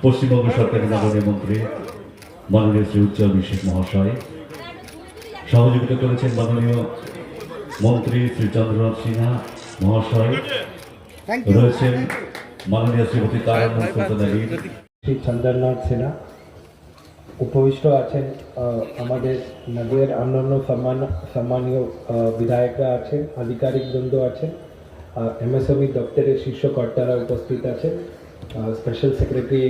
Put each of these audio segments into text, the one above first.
পশ্চিমবঙ্গ সরকারের মাননীয় মন্ত্রী মাননীয় শ্রী উজ্জ্বল বিশেষ মহাশয় সহযোগিতা করেছেন মাননীয় মন্ত্রী শ্রী চন্দ্রনাথ সিনহা মহাশয় রয়েছেন মাননীয় শ্রীমতী সুলতান আলী শ্রী চন্দ্রনাথ সিনহা উপবিষ্ট আছেন আহ, আমাদের নদীর অন্যান্য সম্মান সম্মানীয় আহ, বিধায়করা আছেন আধিকারিক বৃন্দ আছেন এমএসএমই দপ্তরের শীর্ষ কর্তারা উপস্থিত আছেন। স্পেশাল সেক্রেটারি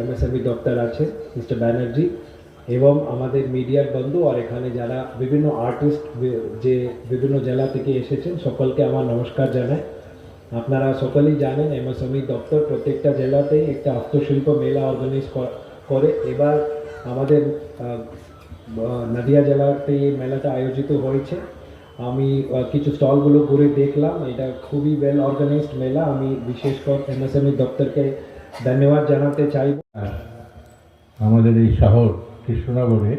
এমএসএমই দপ্তর আছে মিস্টার ব্যানার্জি এবং আমাদের মিডিয়ার বন্ধু আর এখানে যারা বিভিন্ন আর্টিস্ট যে বিভিন্ন জেলা থেকে এসেছেন, সকলকে আমার নমস্কার জানাই। আপনারা সকলেই জানেন এমএসএমই দপ্তর প্রত্যেকটা জেলাতেই একটা হস্তশিল্প মেলা অর্গানাইজ করে। এবার আমাদের নদিয়া জেলাতে এই মেলাটা আয়োজিত হয়েছে। আমি কিছু স্টলগুলো ঘুরে দেখলাম। এটা খুবই ওয়েল অর্গানাইজড মেলা। আমি বিশেষ করে এমএসএমই দপ্তরকে ধন্যবাদ জানাতে চাইব আমাদের এই শহর কৃষ্ণনগরে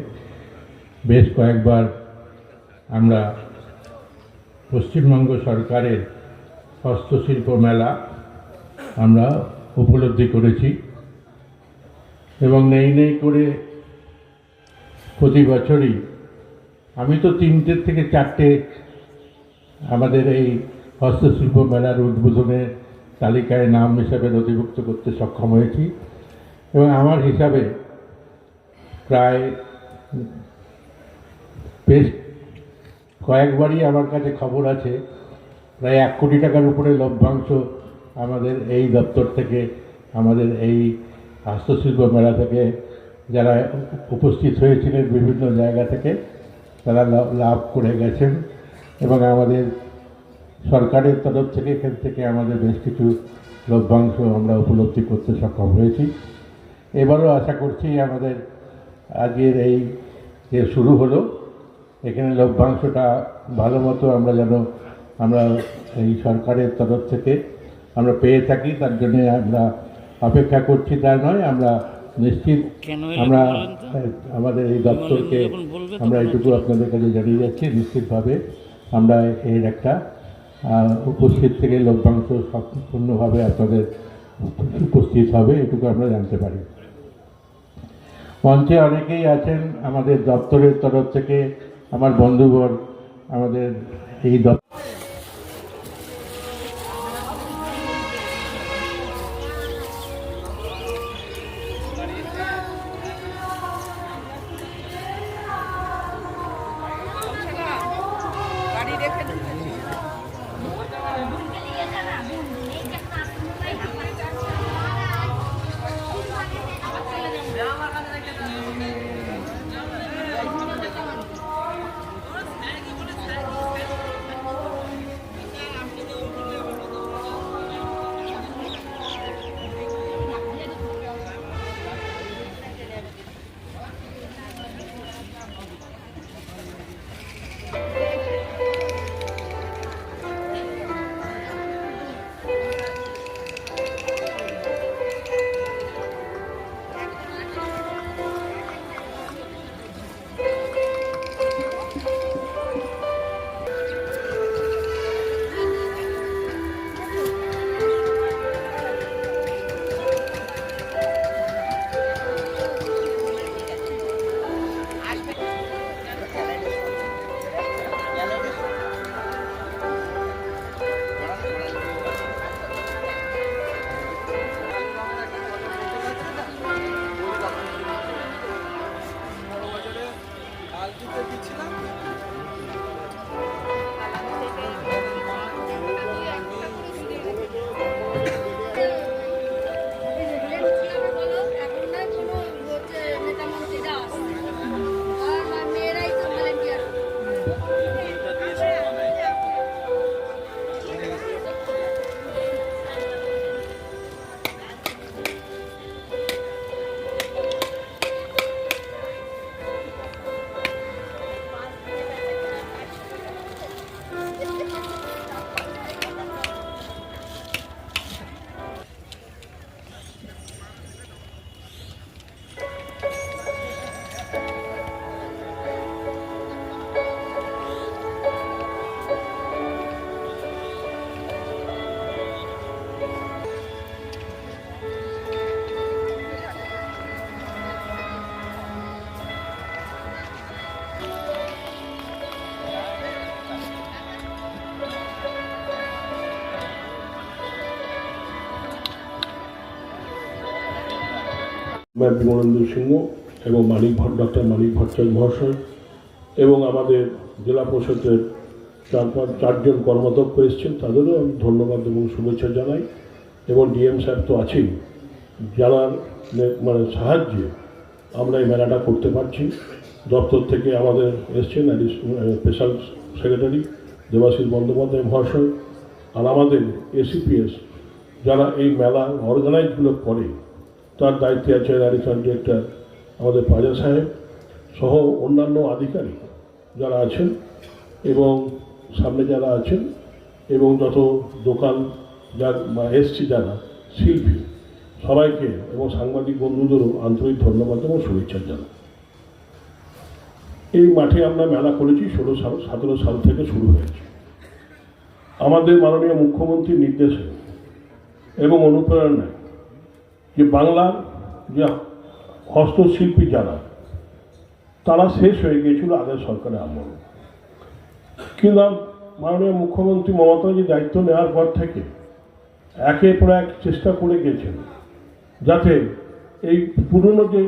বেশ কয়েকবার আমরা পশ্চিমবঙ্গ সরকারের হস্তশিল্প মেলা আমরা উপলব্ধি করেছি এবং নেই নেই করে প্রতি বছরই আমি তো তিনটে থেকে চারটে আমাদের এই হস্তশিল্প মেলার উদ্বোধনের তালিকায় নাম হিসাবে নথিভুক্ত করতে সক্ষম হয়েছি এবং আমার হিসাবে প্রায় বেশ কয়েকবারই আমার কাছে খবর আছে, প্রায় এক কোটি টাকার উপরে লভ্যাংশ আমাদের এই দপ্তর থেকে, আমাদের এই হস্তশিল্প মেলা থেকে যারা উপস্থিত হয়েছিলেন বিভিন্ন জায়গা থেকে, তারা লাভ- করে গেছেন এবং আমাদের সরকারের তরফ থেকে এখান থেকে আমাদের বেশ কিছু লভ্যাংশ আমরা উপলব্ধি করতে সক্ষম হয়েছি। এবারও আশা করছি আমাদের আজকের এই যে শুরু হলো এখানে লভ্যাংশটা ভালো মতো আমরা যেন আমরা এই সরকারের তরফ থেকে আমরা পেয়ে থাকি তার জন্য আমরা অপেক্ষা করছি। তা নয় আমরা নিশ্চিত আমরা আমাদের এই দপ্তরকে আমরা এইটুকু আপনাদের কাছে জানিয়ে যাচ্ছি নিশ্চিতভাবে আমরা এর একটা উপস্থিত থেকে লভ্যাংশ সম্পূর্ণভাবে আপনাদের উপস্থিত হবে, এটুকু আমরা জানতে পারি। মঞ্চে অনেকেই আছেন, আমাদের দপ্তরের তরফ থেকে আমার বন্ধুবর আমাদের এই দপ্তর বিমলেন্দু সিংহ এবং মানিক ভট্ট ডক্টর মানিক ভট্টাচার্য মহাশয় এবং আমাদের জেলা পরিষদের চার পাঁচ, চারজন কর্মাধ্যক্ষ এসছেন। তাদেরও আমি ধন্যবাদ এবং শুভেচ্ছা জানাই। এবং ডিএম স্যার তো আছেই। নে- মানে সাহায্যে আমরা এই মেলাটা করতে পারছি। দপ্তর থেকে আমাদের এসছেন স্পেশাল সেক্রেটারি দেবাশিস বন্দ্যোপাধ্যায় মহাশয়। আর আমাদের এসিপিএস যারা এই মেলা অর্গানাইজগুলো করে তার দায়িত্বে আছেন অ্যাডিশনাল ডিরেক্টর আমাদের পাজা সাহেব সহ অন্যান্য আধিকারিক যারা আছেন এবং সামনে যারা আছেন এবং যত দোকান যা বা এসছি যারা, শিল্পী, সবাইকে এবং সাংবাদিক বন্ধুদেরও আন্তরিক ধন্যবাদ এবং শুভেচ্ছা জানাই। এই মাঠে আমরা মেলা করেছি, ষোলো সাল, সতেরো সাল থেকে শুরু হয়েছে। আমাদের মাননীয় মুখ্যমন্ত্রীর নির্দেশে এবং অনুপ্রেরণায় যে বাংলার যে হস্তশিল্পী যারা, তারা শেষ হয়ে গিয়েছিল আগের সরকারের আমল। কিন্তু মাননীয় মুখ্যমন্ত্রী মমতা যে দায়িত্ব নেওয়ার পর থেকে একের পর এক চেষ্টা করে গেছেন যাতে এই পুরনো যে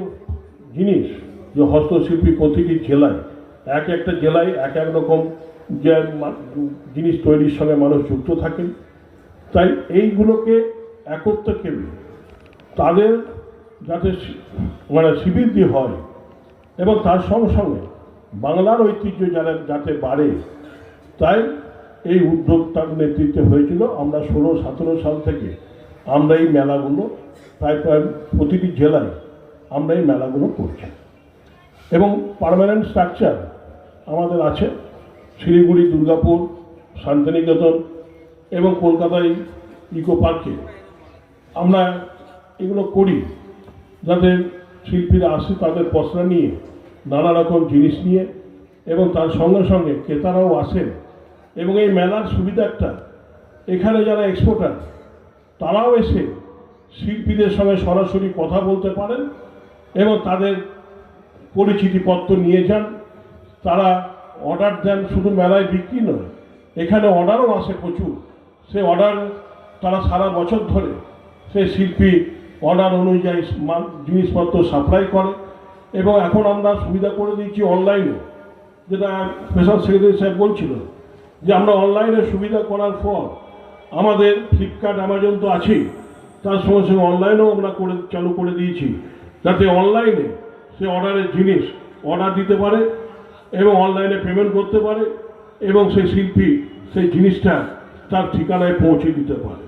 জিনিস, যে হস্তশিল্পী প্রতিটি জেলায়, এক একটা জেলায় এক এক রকম যে জিনিস তৈরির সঙ্গে মানুষ যুক্ত থাকেন। তাই এইগুলোকে একত্র কেন্দ্র তাদের যাতে মানে শিবির হয় এবং তার সঙ্গে সঙ্গে বাংলার ঐতিহ্য যারা যাতে বাড়ে, তাই এই উদ্যোগটার নেতৃত্বে হয়েছিল আমরা ষোলো, সতেরো সাল থেকে আমরা এই মেলাগুলো প্রায় প্রায় প্রতিটি জেলায় আমরা এই মেলাগুলো করছি। এবং পার্মানেন্ট স্ট্রাকচার আমাদের আছে, শিলিগুড়ি, দুর্গাপুর, শান্তিনিকেতন এবং কলকাতায় ইকো পার্কে আমরা এগুলো করি যাতে শিল্পীরা আসে তাদের পসরা নিয়ে নানা রকম জিনিস নিয়ে এবং তার সঙ্গে সঙ্গে ক্রেতারাও আসেন। এবং এই মেলার সুবিধাটা, এখানে যারা এক্সপোর্টার তারাও এসে শিল্পীদের সঙ্গে সরাসরি কথা বলতে পারেন এবং তাদের পরিচিতিপত্র নিয়ে যান। তারা অর্ডার দেন, শুধু মেলায় বিক্রি নয়, এখানে অর্ডারও আসে প্রচুর। সে অর্ডার তারা সারা বছর ধরে সে শিল্পী অর্ডার অনুযায়ী জিনিসপত্র সাপ্লাই করে এবং এখন আমরা সুবিধা করে দিচ্ছি অনলাইনে যেটা স্পেশাল সেক্রেটারি সাহেব বলছিল যে আমরা অনলাইনে সুবিধা করার পর আমাদের ফ্লিপকার্ট অ্যামাজন তো আছেই, তার সঙ্গে সঙ্গে অনলাইনেও আমরা করে, চালু করে দিয়েছি। যাতে অনলাইনে সে অর্ডারের জিনিস অর্ডার দিতে পারে এবং অনলাইনে পেমেন্ট করতে পারে এবং সেই শিল্পী সেই জিনিসটা তার ঠিকানায় পৌঁছে দিতে পারে।